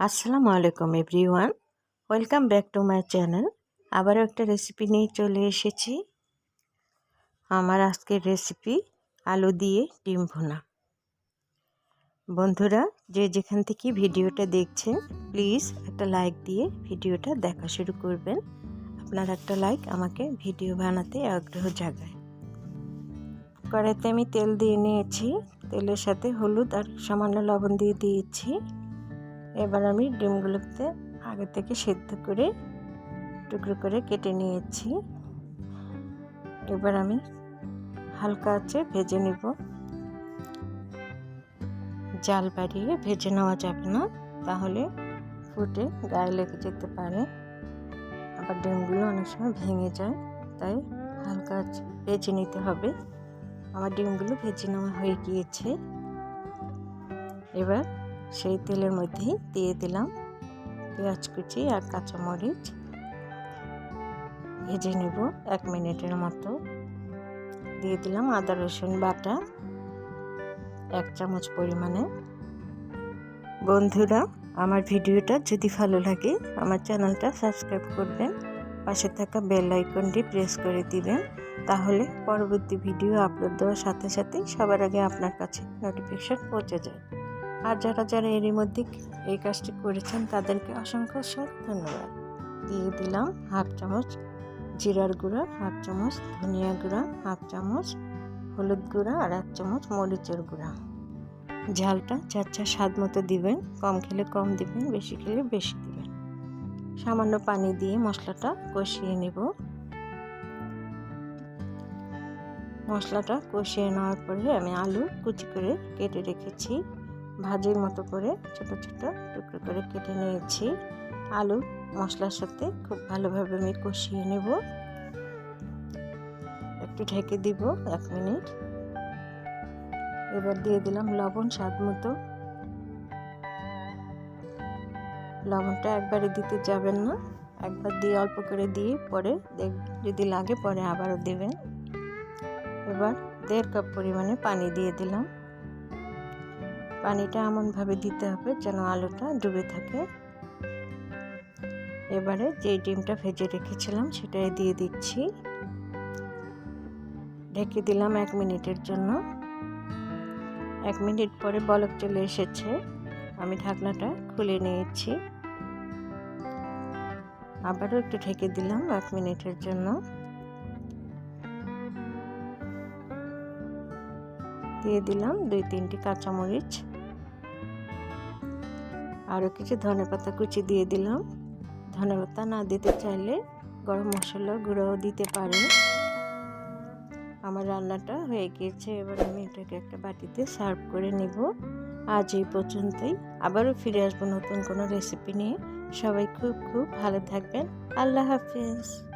আসসালামু আলাইকুম, everyone. Welcome back to my channel. আবারও একটা রেসিপি নিয়ে চলে এসেছি। আমার আজকের রেসিপি আলু দিয়ে ডিম ভুনা। বন্ধুরা, যে যেখান থেকে ভিডিওটা দেখছেন, প্লিজ একটা লাইক দিয়ে ভিডিওটা দেখা শুরু করবেন। আপনার একটা লাইক আমাকে ভিডিও বানাতে আগ্রহ জাগায়। কড়াইতে আমি তেল দিয়ে নিয়েছি। তেলের সাথে হলুদ আর সামান্য লবণ দিয়ে দিয়েছি। এবার আমি ডিমগুলোতে আগে থেকে সেদ্ধ করে টুকরো করে কেটে নিয়েছি। এবার আমি হালকা আছে ভেজে নেব। জাল বাড়িয়ে ভেজে নেওয়া যাবে না, তাহলে ফুটে গায়ে লেগে যেতে পারে। আবার ডিমগুলো অনেক সময় ভেঙে যায়, তাই হালকা ভেজে নিতে হবে। আমার ডিমগুলো ভেজে নেওয়া হয়ে গিয়েছে। এবার সেই তেলের মধ্যেই দিয়ে দিলাম পেঁয়াজ কুচি আর কাঁচামরিচ। ভেজে নেব এক মিনিটের মতো। দিয়ে দিলাম আদা, রসুন বাটা এক চামচ পরিমাণে। বন্ধুরা, আমার ভিডিওটা যদি ভালো লাগে, আমার চ্যানেলটা সাবস্ক্রাইব করবেন, পাশে থাকা বেল আইকনটি প্রেস করে দিবেন, তাহলে পরবর্তী ভিডিও আপলোড দেওয়ার সাথে সাথেই সবার আগে আপনার কাছে নোটিফিকেশান পৌঁছে যায়। আর যারা যারা এরই মধ্যে এই কাজটি করেছেন, তাদেরকে অসংখ্য অসংখ্য ধন্যবাদ। দিয়ে দিলাম হাফ চামচ জিরার গুঁড়া, হাফ চামচ ধনিয়া গুঁড়া, হাফ চামচ হলুদ গুঁড়া আর এক চামচ মরিচের গুঁড়া। ঝালটা চার চার স্বাদ মতো দিবেন, কম খেলে কম দিবেন, বেশি খেলে বেশি দিবেন। সামান্য পানি দিয়ে মশলাটা কষিয়ে নেব। মশলাটা কষিয়ে নেওয়ার পরে আমি আলু কুচি করে কেটে রেখেছি। ভাজির মতো করে ছোট ছোট টুকরো করে কেটে নিয়েছি। আলু, মশলার সাথে খুব ভালোভাবে আমি কষিয়ে নেব। একটু ঢেকে দিব এক মিনিট। এবার দিয়ে দিলাম লবণ স্বাদ মতো। লবণটা একবারে দিতে যাবেন না। একবার দিয়ে অল্প করে দিয়ে পরে যদি লাগে পরে আবারও দেবেন। এবার দেড় কাপ পরিমাণে পানি দিয়ে দিলাম। পানিটা এমনভাবে দিতে হবে যেন আলুটা ডুবে থাকে। এবারে যে ডিমটা ভেজে রেখেছিলাম সেটাই দিয়ে দিচ্ছি। ঢেকে দিলাম এক মিনিটের জন্য। এক মিনিট পরে বলক চলে এসেছে। আমি ঢাকনাটা খুলে নিয়েছি। আবারও একটু ঢেকে দিলাম এক মিনিটের জন্য। দিয়ে দিলাম দুই তিনটি কাঁচামরিচ। আরও কিছু ধনে পাতা কুচি দিয়ে দিলাম। ধনে পাতা না দিতে চাইলে গরম মশলার গুঁড়োও দিতে পারেন। আমার রান্নাটা হয়ে গিয়েছে, এবার আমি এটাকে একটা বাটিতে সার্ভ করে নেব। আজ এই পর্যন্তই। আবারও ফিরে আসব নতুন কোনো রেসিপি নিয়ে। সবাই খুব খুব ভালো থাকবেন। আল্লাহ হাফিজ।